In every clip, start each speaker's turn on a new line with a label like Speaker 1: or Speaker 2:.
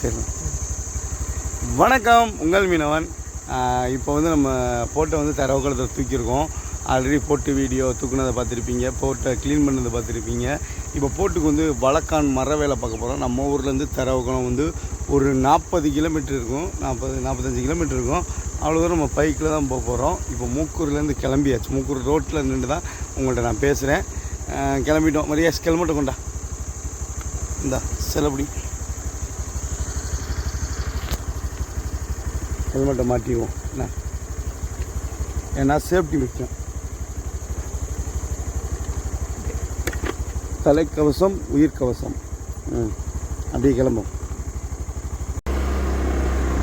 Speaker 1: சரி. வணக்கம் உங்கள் மீனவன். இப்போ வந்து நம்ம போட்டை வந்து தரவுக்களத்தில் தூக்கியிருக்கோம். ஆல்ரெடி போட்டு வீடியோ தூக்குனதை பார்த்துருப்பீங்க. போட்டை க்ளீன் பண்ணதை பார்த்துருப்பீங்க. இப்போ போட்டுக்கு வந்து வழக்கான் மர வேலை பார்க்க போகிறோம் நம்ம ஊர்லேருந்து தரவுக்குளம் வந்து ஒரு நாற்பது கிலோமீட்டர் இருக்கும். நாற்பது நாற்பத்தஞ்சு கிலோமீட்டர் இருக்கும். அவ்வளோ தூரம் நம்ம பைக்கில் தான் போக போகிறோம் இப்போ மூக்கூர்லேருந்து கிளம்பியாச்சு. மூக்கூர் ரோட்டில் நின்று தான் உங்கள்கிட்ட நான் பேசுகிறேன் கிளம்பிட்டோம். மரியாஸ் கிளம்பிட்டோம் கொண்டா. இந்தா செலப்படி ஹெல்மெட்டை மாட்டிடுவோம். என்ன? ஏன்னா சேஃப்டி முக்கியம். தலைக்கவசம் உயிர்க்கவசம். ம். அப்படியே கிளம்பும்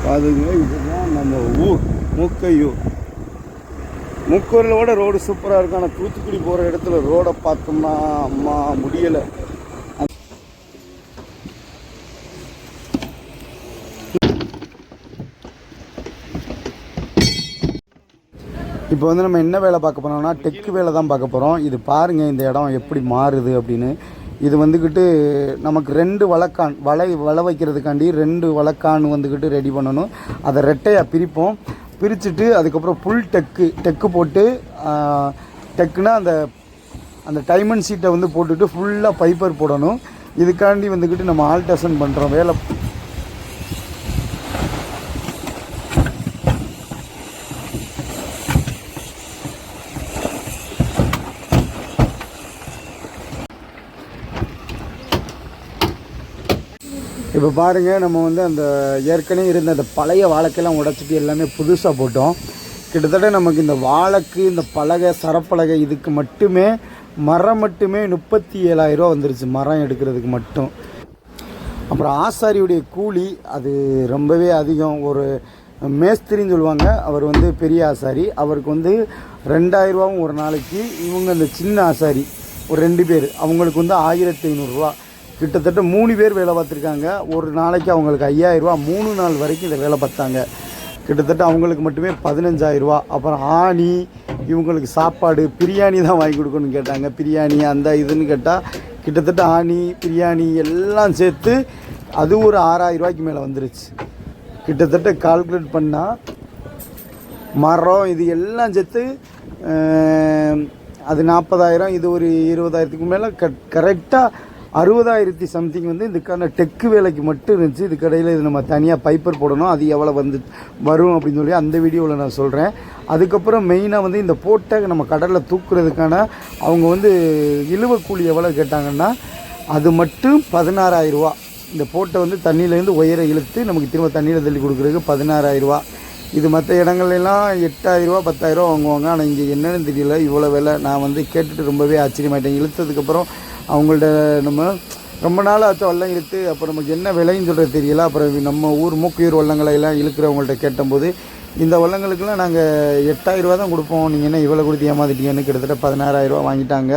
Speaker 1: பாருங்க இதுதான் நம்ம ஊர். மூக்கையூர். மூக்கூரில் விட ரோடு சூப்பராக இருக்கும். ஆனால் தூத்துக்குடி போகிற இடத்துல ரோடை பார்த்தோம்னா அம்மா முடியலை. இப்போ வந்து நம்ம என்ன வேலை பார்க்க போகிறோம்னா டெக்கு வேலை தான் பார்க்க போகிறோம் இது பாருங்கள் இந்த இடம் எப்படி மாறுது அப்படின்னு. இது வந்துக்கிட்டு நமக்கு ரெண்டு வழக்கான் வலை வலை வைக்கிறதுக்காண்டி ரெண்டு வழக்கான் வந்துக்கிட்டு ரெடி பண்ணணும். அதை ரெட்டையாக பிரிப்போம். பிரிச்சுட்டு அதுக்கப்புறம் ஃபுல் டெக்கு டெக்கு போட்டு டெக்குன்னா டெக்குனா அந்த அந்த டைமண்ட் சீட்டை வந்து போட்டுட்டு ஃபுல்லாக பைப்பர் போடணும். இதுக்காண்டி வந்துக்கிட்டு நம்ம ஆல்டேஷன் பண்ணுறோம் வேலை இப்போ பாருங்கள் நம்ம வந்து அந்த ஏற்கனவே இருந்த அந்த பழைய வாழைக்கெல்லாம் உடச்சிட்டு எல்லாமே புதுசாக போட்டோம். கிட்டத்தட்ட நமக்கு இந்த வாழைக்கு இந்த பலகை சரப்பலகை இதுக்கு மட்டுமே மரம் மட்டுமே முப்பத்தி ஏழாயிரரூவா வந்துருச்சு மரம் எடுக்கிறதுக்கு மட்டும். அப்புறம் ஆசாரியுடைய கூலி அது ரொம்பவே அதிகம். ஒரு மேஸ்திரின்னு சொல்லுவாங்க அவர் வந்து பெரிய ஆசாரி. அவருக்கு வந்து ரெண்டாயிரரூவாவும் ஒரு நாளைக்கு. இவங்க அந்த சின்ன ஆசாரி ஒரு ரெண்டு பேர். அவங்களுக்கு வந்து ஆயிரத்தி ஐநூறுரூவா கிட்டத்தட்ட மூணு பேர் வேலை பார்த்துருக்காங்க. ஒரு நாளைக்கு அவங்களுக்கு ஐயாயிரரூவா மூணு நாள் வரைக்கும் இதை வேலை பார்த்தாங்க. கிட்டத்தட்ட அவங்களுக்கு மட்டுமே பதினஞ்சாயிரரூவா அப்புறம் ஆணி இவங்களுக்கு சாப்பாடு பிரியாணி தான் வாங்கி கொடுக்கணும்னு கேட்டாங்க. பிரியாணி அந்த இதுன்னு கேட்டால் கிட்டத்தட்ட ஆணி பிரியாணி எல்லாம் சேர்த்து அது ஒரு ஆறாயிரம் ரூபாய்க்கு மேலே வந்துருச்சு. கிட்டத்தட்ட கால்குலேட் பண்ணால் மரம் இது எல்லாம் சேர்த்து அது நாற்பதாயிரம் இது ஒரு இருபதாயிரத்துக்கு மேலே. க கரெக்டாக அறுபதாயிரத்தி சம்திங் வந்து இதுக்கான டெக்கு வேலைக்கு மட்டும் இருந்துச்சு. இது கடையில் இது நம்ம தனியாக பைப்பர் போடணும். அது எவ்வளோ வந்து வரும் அப்படின்னு சொல்லி அந்த வீடியோவில் நான் சொல்கிறேன் அதுக்கப்புறம் மெயினாக வந்து இந்த போட்டை நம்ம கடலில் தூக்குறதுக்கான அவங்க வந்து இழுவ கூலி எவ்வளோ கேட்டாங்கன்னா அது மட்டும் பதினாறாயிரரூவா இந்த போட்டை வந்து தண்ணியிலேருந்து உயர இழுத்து நமக்கு திரும்ப தண்ணியில் தள்ளி கொடுக்குறதுக்கு பதினாறாயிரரூவா இது மற்ற இடங்கள்லாம் எட்டாயிரரூவா பத்தாயிரரூவா வாங்குவாங்க. ஆனால் இங்கே என்னென்னு தெரியல. இவ்வளோ விலை. நான் வந்து கேட்டுட்டு ரொம்பவே ஆச்சரியமாயிட்டேன். இழுத்ததுக்கப்புறம் அவங்கள்ட்ட நம்ம ரொம்ப நாள் ஆச்சு வல்லம் இழுத்து அப்புறம் நமக்கு என்ன விலைன்னு சொல்கிறது தெரியல. அப்புறம் நம்ம ஊர் மூக்குயூர் வள்ளங்களை எல்லாம் இழுக்கிறவங்கள்ட்ட கேட்டபோது இந்த வள்ளங்களுக்கெல்லாம் நாங்கள் எட்டாயிரரூவா தான் கொடுப்போம். நீங்கள் என்ன இவ்வளோ கொடுத்து ஏமாத்திட்டீங்கன்னு கிட்டத்தட்ட பதினாறாயிரரூவா வாங்கிட்டாங்க.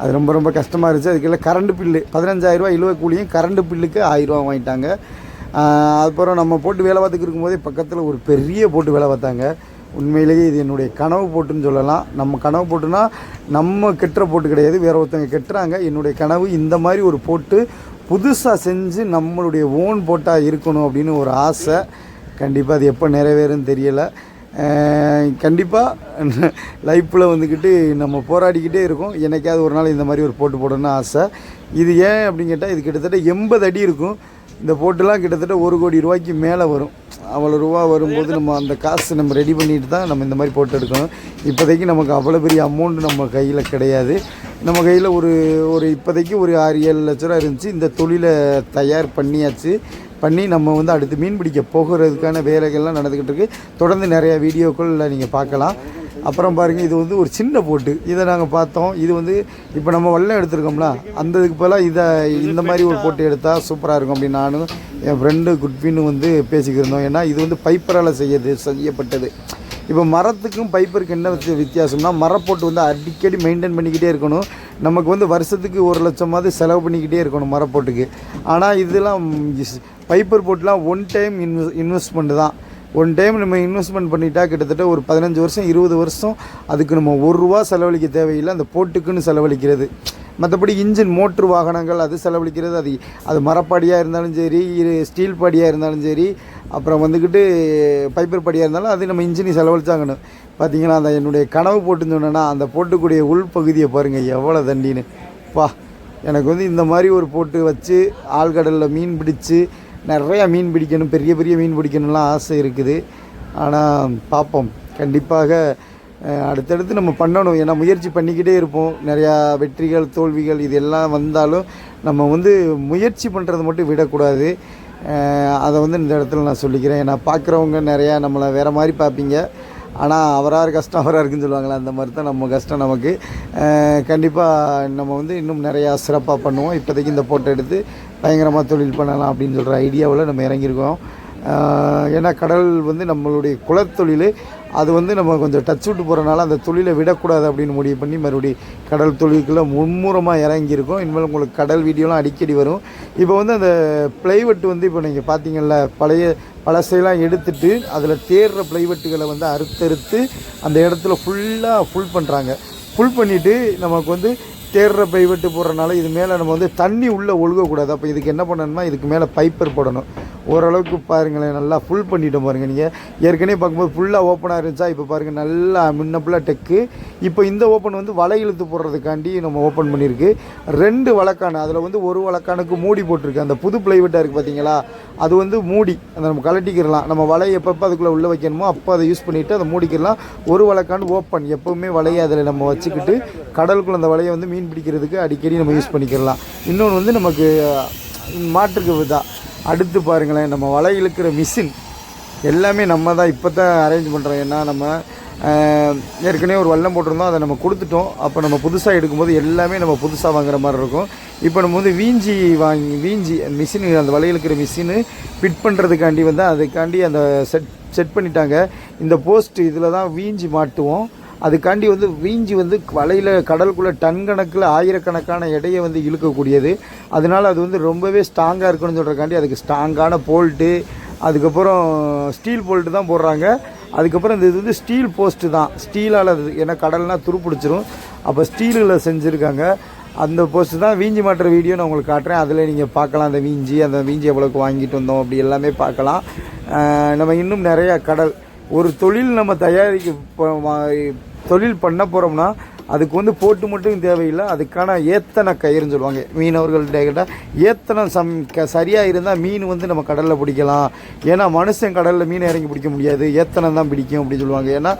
Speaker 1: அது ரொம்ப ரொம்ப கஷ்டமாக இருந்துச்சு. அதுக்கெல்லாம் கரண்ட் பில்லு பதினஞ்சாயிரரூவா இழுவ கூலியும் கரண்ட் பில்லுக்கு ஆயிரரூவா வாங்கிட்டாங்க. அதுக்கப்புறம் நம்ம போட்டு வேலை பார்த்துக்கு இருக்கும்போதே பக்கத்தில் ஒரு பெரிய போட்டு வேலை பார்த்தாங்க. உண்மையிலேயே இது என்னுடைய கனவு போட்டுன்னு சொல்லலாம். நம்ம கனவு போட்டுனா நம்ம கெட்டுற போட்டு கிடையாது. வேற ஒருத்தவங்க கெட்டுறாங்க. என்னுடைய கனவு இந்த மாதிரி ஒரு போட்டு புதுசாக செஞ்சு நம்மளுடைய ஓன் போட்டால் இருக்கணும் அப்படின்னு ஒரு ஆசை. கண்டிப்பாக அது எப்போ நிறைவேறுன்னு தெரியலை. கண்டிப்பாக லைஃப்பில் வந்துக்கிட்டு நம்ம போராடிக்கிட்டே இருக்கோம். என்னைக்காவது ஒரு நாள் இந்த மாதிரி ஒரு போட்டு போடணும்னு ஆசை. இது ஏன் அப்படின்னு கேட்டால் இது கிட்டத்தட்ட எண்பது அடி இருக்கும். இந்த போட்டுலாம் கிட்டத்தட்ட ஒரு கோடி ரூபாய்க்கு மேலே வரும். அவ்வளோ ரூபா வரும்போது நம்ம அந்த காசு நம்ம ரெடி பண்ணிட்டு தான் நம்ம இந்த மாதிரி போட்டு எடுக்கணும். இப்போதைக்கு நமக்கு அவ்வளோ பெரிய அமௌண்ட் நம்ம கையில் கிடையாது. நம்ம கையில் ஒரு ஒரு இப்போதைக்கு ஒரு ஆறு ஏழு லட்ச ரூபா இருந்துச்சு. இந்த தொழிலை தயார் பண்ணியாச்சு. பண்ணி நம்ம வந்து அடுத்து மீன் பிடிக்க போகிறதுக்கான வேலைகள்லாம் நடந்துக்கிட்டு இருக்கு. தொடர்ந்து நிறைய வீடியோக்களில் நீங்கள் பார்க்கலாம். அப்புறம் பாருங்கள் இது வந்து ஒரு சின்ன போட்டு. இதை நாங்கள் பார்த்தோம். இது வந்து இப்போ நம்ம வெள்ளம் எடுத்திருக்கோம்ல அந்த இதுக்கு போல இதை இந்த மாதிரி ஒரு போட்டு எடுத்தால் சூப்பராக இருக்கும் அப்படின்னு நானும் என் ஃப்ரெண்டு குட்பின்னு வந்து பேசிக்கிருந்தோம் ஏன்னா இது வந்து பைப்பரால் செய்யது செய்யப்பட்டது. இப்போ மரத்துக்கும் பைப்பருக்கு என்ன வித்தியாசம்னா மரப்போட்டு வந்து அடிக்கடி மெயின்டைன் பண்ணிக்கிட்டே இருக்கணும். நமக்கு வந்து வருஷத்துக்கு ஒரு லட்சமாவது செலவு பண்ணிக்கிட்டே இருக்கணும் மரப்போட்டுக்கு ஆனால் இதெல்லாம் பைப்பர் போட்டுலாம் ஒன் டைம் இன்வெஸ் இன்வெஸ்ட்மெண்ட் தான். ஒன் டைம் நம்ம இன்வெஸ்ட்மெண்ட் பண்ணிட்டா கிட்டத்தட்ட ஒரு பதினஞ்சு வருஷம் இருபது வருஷம் அதுக்கு நம்ம ஒரு ரூபா செலவழிக்க தேவையில்லை. அந்த போட்டுக்குன்னு செலவழிக்கிறது. மற்றபடி இன்ஜின் மோட்ரு வாகனங்கள் அது செலவழிக்கிறது. அது அது மரப்பாடியாக இருந்தாலும் சரி இரு ஸ்டீல் படியாக இருந்தாலும் சரி அப்புறம் வந்துக்கிட்டு பைப்பர் படியாக இருந்தாலும் அது நம்ம இன்ஜினை செலவழிச்சாங்கணும். பார்த்தீங்கன்னா அந்த என்னுடைய கனவு போட்டுன்னு சொன்னேன்னா அந்த போட்டுக்கூடிய உள்பகுதியை பாருங்கள் எவ்வளோ தண்டின்னு. பா எனக்கு வந்து இந்த மாதிரி ஒரு போட்டு வச்சு ஆழ்கடலில் மீன் பிடிச்சு நிறையா மீன் பிடிக்கணும் பெரிய பெரிய மீன் பிடிக்கணும்லாம் ஆசை இருக்குது. ஆனால் பார்ப்போம் கண்டிப்பாக அடுத்தடுத்து நம்ம பண்ணணும். ஏன்னா முயற்சி பண்ணிக்கிட்டே இருப்போம். நிறையா வெற்றிகள் தோல்விகள் இது எல்லாம் வந்தாலும் நம்ம வந்து முயற்சி பண்ணுறது மட்டும் விடக்கூடாது. அதை வந்து இந்த இடத்துல நான் சொல்லிக்கிறேன். ஏன்னா பார்க்குறவங்க நிறையா நம்மளை வேறு மாதிரி பார்ப்பீங்க. ஆனால் அவரார் கஷ்டம் அவராக இருக்குன்னு சொல்லுவாங்களே அந்த மாதிரி தான் நம்ம கஷ்டம் நமக்கு. கண்டிப்பாக நம்ம வந்து இன்னும் நிறையா சிறப்பாக பண்ணுவோம். இப்போதைக்கு இந்த போட்டோ எடுத்து பயங்கரமாக தொழில் பண்ணலாம் அப்படின்னு சொல்கிற ஐடியாவில் நம்ம இறங்கியிருக்கோம். ஏன்னா கடல் வந்து நம்மளுடைய குலத்தொழில் அது வந்து நம்ம கொஞ்சம் டச் விட்டு போகிறனால அந்த தொழிலை விடக்கூடாது அப்படின்னு முடிவு பண்ணி மறுபடி கடல் தொழிலுக்குள்ளே மும்முரமாக இறங்கியிருக்கோம். இனிமேல் உங்களுக்கு கடல் வீடியோலாம் அடிக்கடி வரும். இப்போ வந்து அந்த பிளைவெட்டு வந்து இப்போ நீங்கள் பார்த்தீங்கல்ல பழைய பழசையெல்லாம் எடுத்துட்டு அதில் தேடுற பிளைவெட்டுகளை வந்து அறுத்தறுத்து அந்த இடத்துல ஃபுல்லாக ஃபுல் பண்ணுறாங்க ஃபுல் பண்ணிவிட்டு நமக்கு வந்து தேடுற பைவெட்டு போடுறனால இது மேலே நம்ம வந்து தண்ணி உள்ளே ஒழுகக்கூடாது. அப்போ இதுக்கு என்ன பண்ணணும்னா இதுக்கு மேலே பைப்பர் போடணும். ஓரளவுக்கு பாருங்களேன் நல்லா ஃபுல் பண்ணிட்டோம் பாருங்கள் நீங்கள் ஏற்கனவே பார்க்கும்போது ஃபுல்லாக ஓப்பனாக இருந்துச்சா? இப்போ பாருங்கள் நல்லா முன்ன ஃபுல்லாக டெக்கு இப்போ இந்த ஓப்பன் வந்து வலை இழுத்து போடுறதுக்காண்டி நம்ம ஓப்பன் பண்ணியிருக்கு ரெண்டு வழக்கான அதில் வந்து ஒரு வழக்கானுக்கு மூடி போட்டிருக்கு. அந்த புது பிளைவெட்டாக இருக்குது பார்த்தீங்களா அது வந்து மூடி. அதை நம்ம கலட்டிக்கிறலாம் நம்ம வலையை எப்பப்போ அதுக்குள்ளே உள்ளே வைக்கணுமோ அப்போ அதை யூஸ் பண்ணிவிட்டு அதை மூடிக்கிடலாம். ஒரு வழக்கான ஓப்பன் எப்போவுமே வலையை அதில் நம்ம வச்சுக்கிட்டு கடலுக்குள்ள அந்த வலையை வந்து மீன் பிடிக்கிறதுக்கு அடிக்கடி நம்ம யூஸ் பண்ணிக்கிறலாம் இன்னொன்று வந்து நமக்கு மாட்டுக்கு மாற்றுக்கு அடுத்து பாருங்களேன் நம்ம வலை இழுக்கிற மிஷின் எல்லாமே நம்ம தான் இப்போ தான் அரேஞ்ச் பண்ணுறோம் ஏன்னா நம்ம ஏற்கனவே ஒரு வல்லம் போட்டிருந்தோம் அதை நம்ம கொடுத்துட்டோம். அப்போ நம்ம புதுசாக எடுக்கும்போது எல்லாமே நம்ம புதுசாக வாங்குற மாதிரி இருக்கும். இப்போ நம்ம வந்து வீஞ்சி வாங்கி வீஞ்சி மிஷின் அந்த வலையிலுக்கிற மிஷினு ஃபிட் பண்ணுறதுக்காண்டி வந்து அதுக்காண்டி அந்த செட் செட் பண்ணிட்டாங்க. இந்த போஸ்ட் இதில் தான் வீஞ்சி மாட்டுவோம். அதுக்காண்டி வந்து வீஞ்சி வந்து வலையில் கடலுக்குள்ளே டன் கணக்கில் ஆயிரக்கணக்கான எடையை வந்து இழுக்கக்கூடியது. அதனால அது வந்து ரொம்பவே ஸ்ட்ராங்காக இருக்கணும்னு சொல்கிறக்காண்டி அதுக்கு ஸ்ட்ராங்கான போல்ட்டு அதுக்கப்புறம் ஸ்டீல் போல்ட்டு தான் போடுறாங்க. அதுக்கப்புறம் இந்த இது வந்து ஸ்டீல் போஸ்ட்டு தான். ஸ்டீலால் அது ஏன்னா கடல்னால் துருப்பிடிச்சிரும். அப்போ ஸ்டீலில் செஞ்சுருக்காங்க. அந்த போஸ்ட்டு தான் வீஞ்சி மாட்டுற வீடியோ நான் உங்களுக்கு காட்டுறேன். அதில் நீங்கள் பார்க்கலாம் அந்த வீஞ்சி அந்த வீஞ்சி எவ்வளோக்கு வாங்கிட்டு வந்தோம் அப்படி எல்லாமே பார்க்கலாம். நம்ம இன்னும் நிறையா கடல். ஒரு தொழில் நம்ம தயாரிக்க தொழில் பண்ண போகிறோம்னா அதுக்கு வந்து போட்டு மட்டும் தேவையில்லை அதுக்கான ஏத்தனை கயிறுன்னு சொல்லுவாங்க. மீனவர்கள்ட்ட கேட்டால் ஏத்தனை சம் க சரியாக இருந்தால் மீன் வந்து நம்ம கடலில் பிடிக்கலாம். ஏன்னா மனுஷன் கடலில் மீன் இறங்கி பிடிக்க முடியாது. ஏத்தனை தான் பிடிக்கும் அப்படின்னு சொல்லுவாங்க. ஏன்னா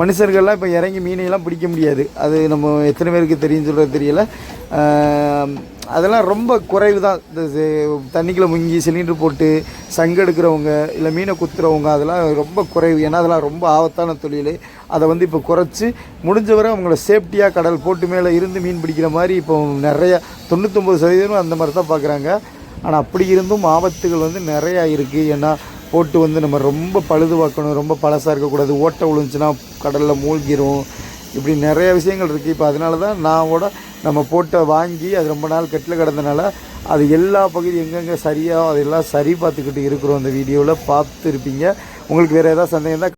Speaker 1: மனுஷர்கள்லாம் இப்போ இறங்கி மீனையெல்லாம் பிடிக்க முடியாது. அது நம்ம எத்தனை பேருக்கு தெரியும் சொல்கிறது தெரியல. அதெல்லாம் ரொம்ப குறைவு தான் இந்த தண்ணிக்குள்ளே முங்கி சிலிண்டர் போட்டு சங்கு எடுக்கிறவங்க இல்லை மீனை குத்துறவங்க அதெல்லாம் ரொம்ப குறைவு. ஏன்னா அதெல்லாம் ரொம்ப ஆபத்தான தொழில். அதை வந்து இப்போ குறைச்சி முடிஞ்சவரை அவங்கள சேஃப்டியாக கடல் போட்டு மேலே இருந்து மீன் பிடிக்கிற மாதிரி இப்போ நிறையா தொண்ணூத்தொம்பது சதவீதம் அந்த மாதிரி தான் பார்க்குறாங்க ஆனால் அப்படி இருந்தும் ஆபத்துகள் வந்து நிறையா இருக்குது ஏன்னா போட்டு வந்து நம்ம ரொம்ப பழுதுவாக்கணும் ரொம்ப பழசாக இருக்கக்கூடாது. ஓட்டை விழுந்துச்சுன்னா கடலில் மூழ்கிரும். இப்படி நிறைய விஷயங்கள் இருக்குது இப்போ அதனால தான் நான் கூட நம்ம போட்டை வாங்கி அது ரொம்ப நாள் கெட்டில் கிடந்தனால அது எல்லா பகுதி எங்கெங்கே சரியாக அதெல்லாம் சரி பார்த்துக்கிட்டு இருக்கிறோம் அந்த வீடியோவில் பார்த்து இருப்பீங்க உங்களுக்கு வேறு ஏதாவது சந்தேகம் இருந்தால்